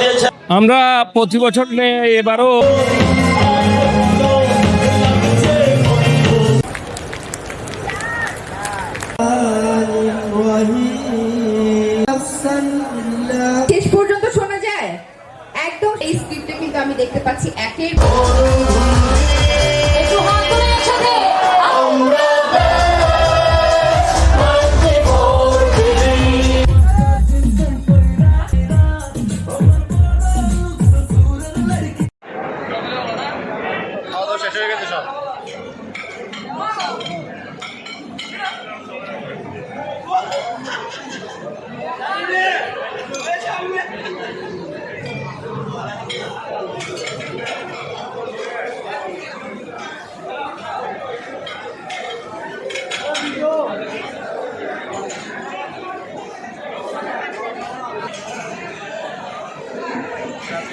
দিয়েছেন আমরা প্রতি বছর এবারও শেষ পর্যন্ত শোনা যায়। একদম এই স্ক্রিপ্টে কিন্তু আমি দেখতে পাচ্ছি একের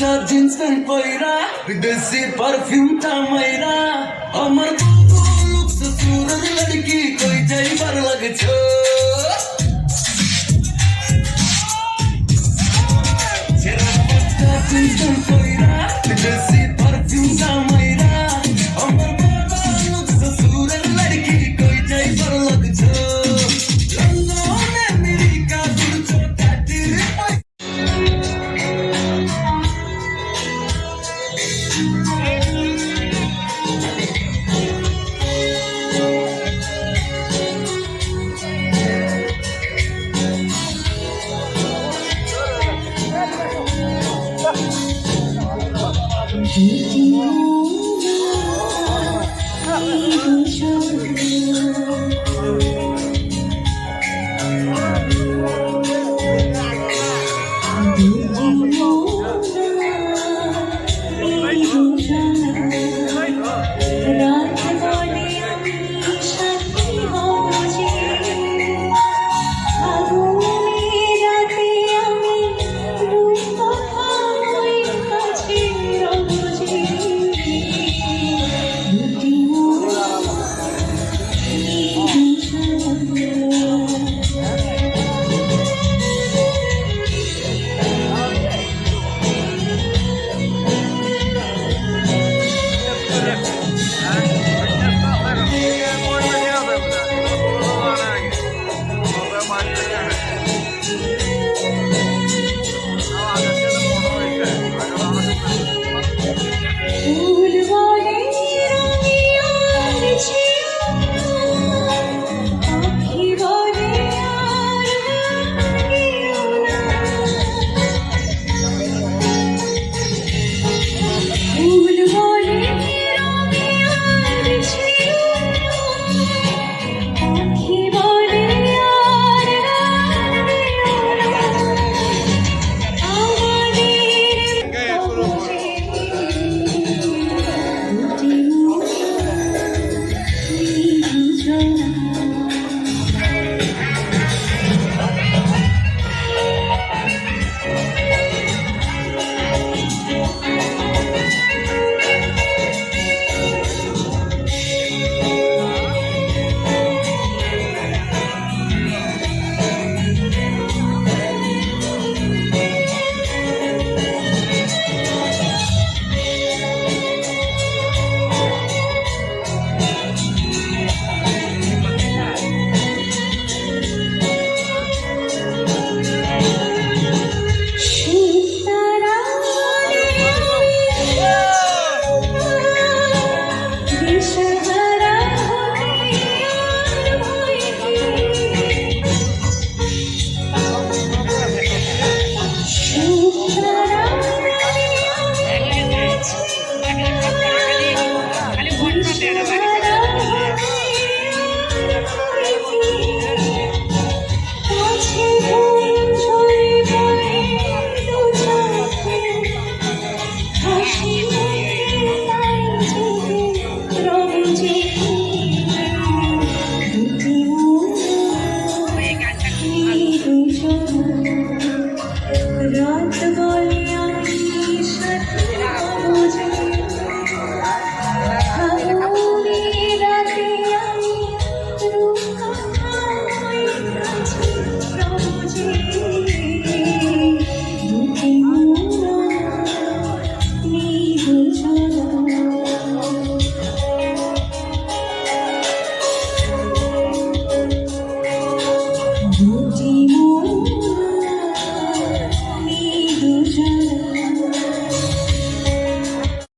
বাচ্চা জিন্স প্যান্ট পয়রা, বিদেশি পারফিউমটা মাইরা। আমার সসুরের লড়কি কই যাইবার লাগছো? জিন্স প্যান্ট পয়রা, বিদেশি পারফিউমটা